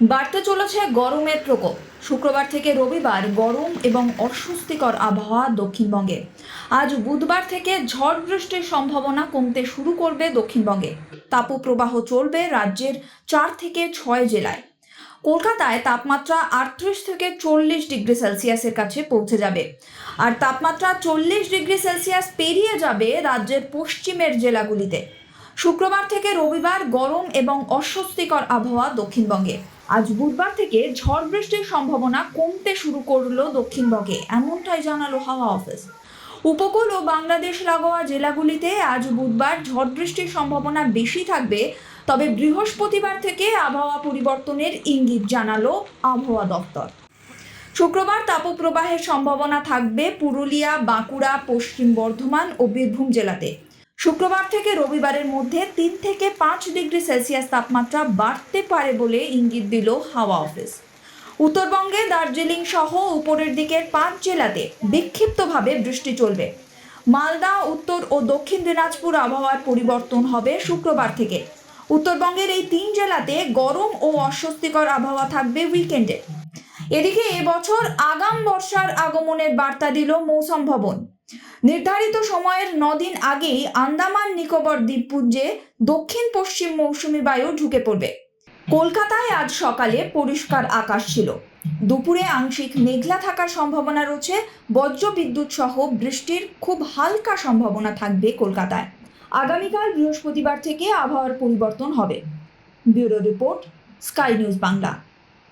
বাড়তে চলেছে গরমের প্রকোপ। শুক্রবার থেকে রবিবার গরম এবং অস্বস্তিকর আবহাওয়া দক্ষিণবঙ্গে। আজ বুধবার থেকে ঝড় বৃষ্টির সম্ভাবনা কমতে শুরু করবে দক্ষিণবঙ্গে। তাপপ্রবাহ চলবে রাজ্যের চার থেকে ছয় জেলায়। কলকাতায় তাপমাত্রা আটত্রিশ থেকে চল্লিশ ডিগ্রি সেলসিয়াসের কাছে পৌঁছে যাবে। আর তাপমাত্রা চল্লিশ ডিগ্রি সেলসিয়াস পেরিয়ে যাবে রাজ্যের পশ্চিমের জেলাগুলিতে। শুক্রবার থেকে রবিবার গরম এবং অস্বস্তিকর আবহাওয়া দক্ষিণবঙ্গে। আজ বুধবার থেকে ঝড় বৃষ্টির সম্ভাবনা কমতে শুরু করল দক্ষিণবঙ্গে, এমনটাই জানালো হাওয়া অফিস। উপকূল ও বাংলাদেশ লাগোয়া জেলাগুলিতে আজ বুধবার ঝড় বৃষ্টির সম্ভাবনা বেশি থাকবে, তবে বৃহস্পতিবার থেকে আবহাওয়া পরিবর্তনের ইঙ্গিত জানালো আবহাওয়া দপ্তর। শুক্রবার তাপপ্রবাহের সম্ভাবনা থাকবে পুরুলিয়া, বাঁকুড়া, পশ্চিম বর্ধমান ও বীরভূম জেলাতে। শুক্রবার থেকে রবিবারের মধ্যে তিন থেকে পাঁচ ডিগ্রি সেলসিয়াস তাপমাত্রা বাড়তে পারে বলে ইঙ্গিত দিল হাওয়া অফিস। উত্তরবঙ্গে দার্জিলিং সহ উপরের দিকের পাঁচ জেলাতে বিক্ষিপ্তভাবে বৃষ্টি চলবে। মালদা, উত্তর ও দক্ষিণ দিনাজপুর আবহাওয়ার পরিবর্তন হবে শুক্রবার থেকে। উত্তরবঙ্গের এই তিন জেলাতে গরম ও অস্বস্তিকর আবহাওয়া থাকবে উইকেন্ডে। এদিকে এবছর আগাম বর্ষার আগমনের বার্তা দিল মৌসম ভবন। নির্ধারিত সময়ের নদিন আগেই আন্দামান, নিকোবর দ্বীপপুঞ্জে দক্ষিণ পশ্চিম মৌসুমি বায়ু ঢুকে পড়বে। কলকাতায় আজ সকালে পরিষ্কার আকাশ ছিল। দুপুরে আংশিক মেঘলা থাকার সম্ভাবনা রয়েছে। বজ্র বিদ্যুৎ সহ বৃষ্টির খুব হালকা সম্ভাবনা থাকবে কলকাতায়। আগামীকাল বৃহস্পতিবার থেকে আবহাওয়ার পরিবর্তন হবে। Bureau report, sky news Bangla.